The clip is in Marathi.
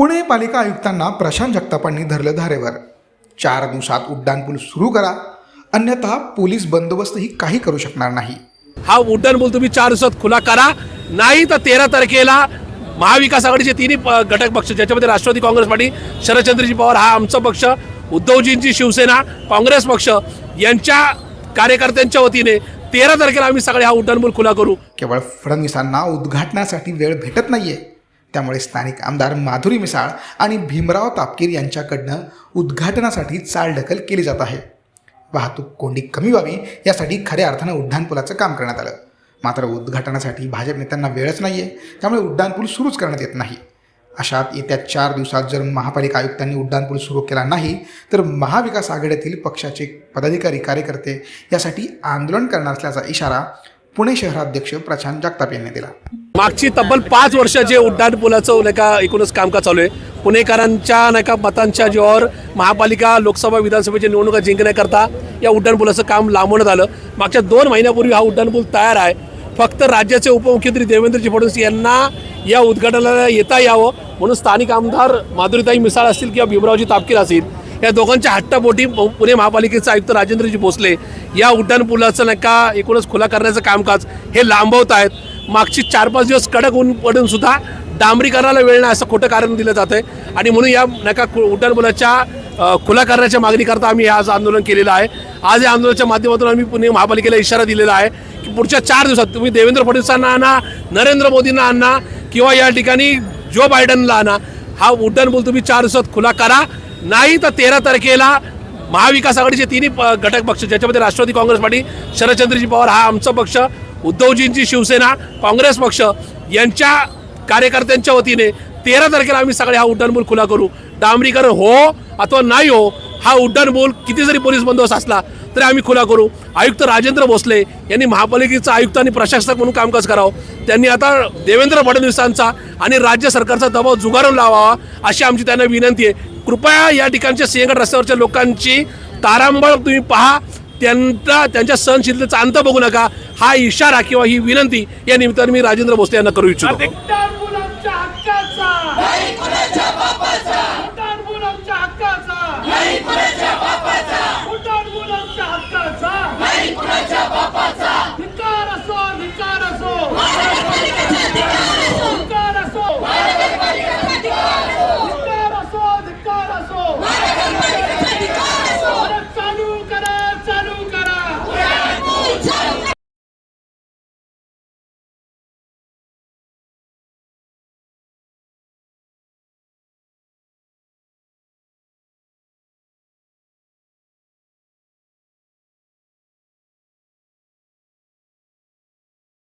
पुणे पालिका आयुक्तांना प्रशांत जगतापांनी धरलं धारेवर. चार दिवसात उड्डाणपूल सुरू करा अन्यथा पोलीस बंदोबस्तही काही करू शकणार नाही. हा उड्डाण पूल तुम्ही चार दिवसात खुला करा नाही तर तेरा तारखेला महाविकास आघाडीचे तिन्ही घटक पक्ष ज्याच्यामध्ये राष्ट्रवादी काँग्रेस पार्टी शरदचंद्रजी पवार हा आमचा पक्ष उद्धवजींची शिवसेना काँग्रेस पक्ष यांच्या कार्यकर्त्यांच्या वतीने तेरा तारखेला आम्ही सगळे हा उड्डाण पूल खुला करू. केवळ फडणवीसांना उद्घाटनासाठी वेळ भेटत नाहीये. त्यामुळे स्थानिक आमदार माधुरी मिसाळ आणि भीमराव तापकीर यांच्याकडनं उद्घाटनासाठी चालढकल केली जात आहे. वाहतूक कोंडी कमी व्हावी यासाठी खऱ्या अर्थानं उड्डाणपुलाचं काम करण्यात आलं. मात्र उद्घाटनासाठी भाजप नेत्यांना वेळच नाही आहे त्यामुळे उड्डाणपूल सुरूच करण्यात येत नाही. अशात येत्या चार दिवसात जर महापालिका आयुक्तांनी उड्डाणपूल सुरू केला नाही तर महाविकास आघाडीतील पक्षाचे पदाधिकारी कार्यकर्ते यासाठी आंदोलन करणार असल्याचा इशारा पुणे शहराध्यक्ष प्रशांत जगताप यांनी दिला. मागची तब्बल पाच वर्ष जे उड्डाण पुलाचं नाही का एकूणच कामकाज चालू आहे. पुणेकरांच्या नाही का मतांच्या जीवावर महापालिका लोकसभा विधानसभेच्या निवडणुका जिंकण्याकरता या उड्डाण पुलाचं काम लांबवण्यात आलं. मागच्या दोन महिन्यापूर्वी हा उड्डाण पूल तयार आहे. फक्त राज्याचे उपमुख्यमंत्री देवेंद्रजी फडणवीस यांना या उद्घाटनाला येता यावं म्हणून स्थानिक आमदार माधुरीताई मिसाळ असतील किंवा भीमरावजी तापकीर असतील या दोघांच्या हट्टापोटी पुणे महापालिकेचे आयुक्त राजेंद्रजी भोसले या उड्डाणपुलाचं नाही का एकूणच खुला करण्याचं कामकाज हे लांबवत आहेत. मागची चार पाच दिवस कडक ऊन पडून सुद्धा डांबरीकरणाला वेळ नाही असं खोटं कारण दिलं जातं आहे. आणि म्हणून या नका उड्डाणपुलाच्या खु- खुला करण्याच्या मागणीकरता आम्ही आज आंदोलन केलेलं आहे. आज या आंदोलनाच्या माध्यमातून आम्ही पुणे महापालिकेला इशारा दिलेला आहे की पुढच्या चार दिवसात तुम्ही देवेंद्र फडणवीसांना आणा नरेंद्र मोदींना आणा किंवा या ठिकाणी जो बायडनला आणा हा उड्डाणपूल तुम्ही चार दिवसात खुला करा. नाही तर तेरा तारखेला महाविकास आघाडीचे तिन्ही प- घटक पक्ष ज्याच्यामध्ये राष्ट्रवादी काँग्रेस पार्टी शरदचंद्रजी पवार हा आमचा पक्ष उद्धवजींची शिवसेना काँग्रेस पक्ष यांच्या कार्यकर्त्यांच्या वतीने तेरा तारखेला आम्ही सगळे हा उड्डाणपूल खुला करू. डांबरीकरण हो अथवा नाही हो हा उड्डाणपूल किती जरी पोलीस बंदोबस्त असला तरी आम्ही खुला करू. आयुक्त राजेंद्र भोसले यांनी महापालिकेचा आयुक्त आणि प्रशासक म्हणून कामकाज करावं. त्यांनी आता देवेंद्र फडणवीसांचा आणि राज्य सरकारचा दबाव जुगारून लावावा अशी आमची त्यांना विनंती आहे. कृपया या ठिकाणच्या सिंहगड रस्त्यावरच्या लोकांची तारांबळ तुम्ही पहा. त्यांचा त्यांच्या सहनशीलतेचा अंत बघू नका. हा इशारा किंवा ही विनंती या निमित्ताने मी राजेंद्र भोसले यांना करू इच्छितो.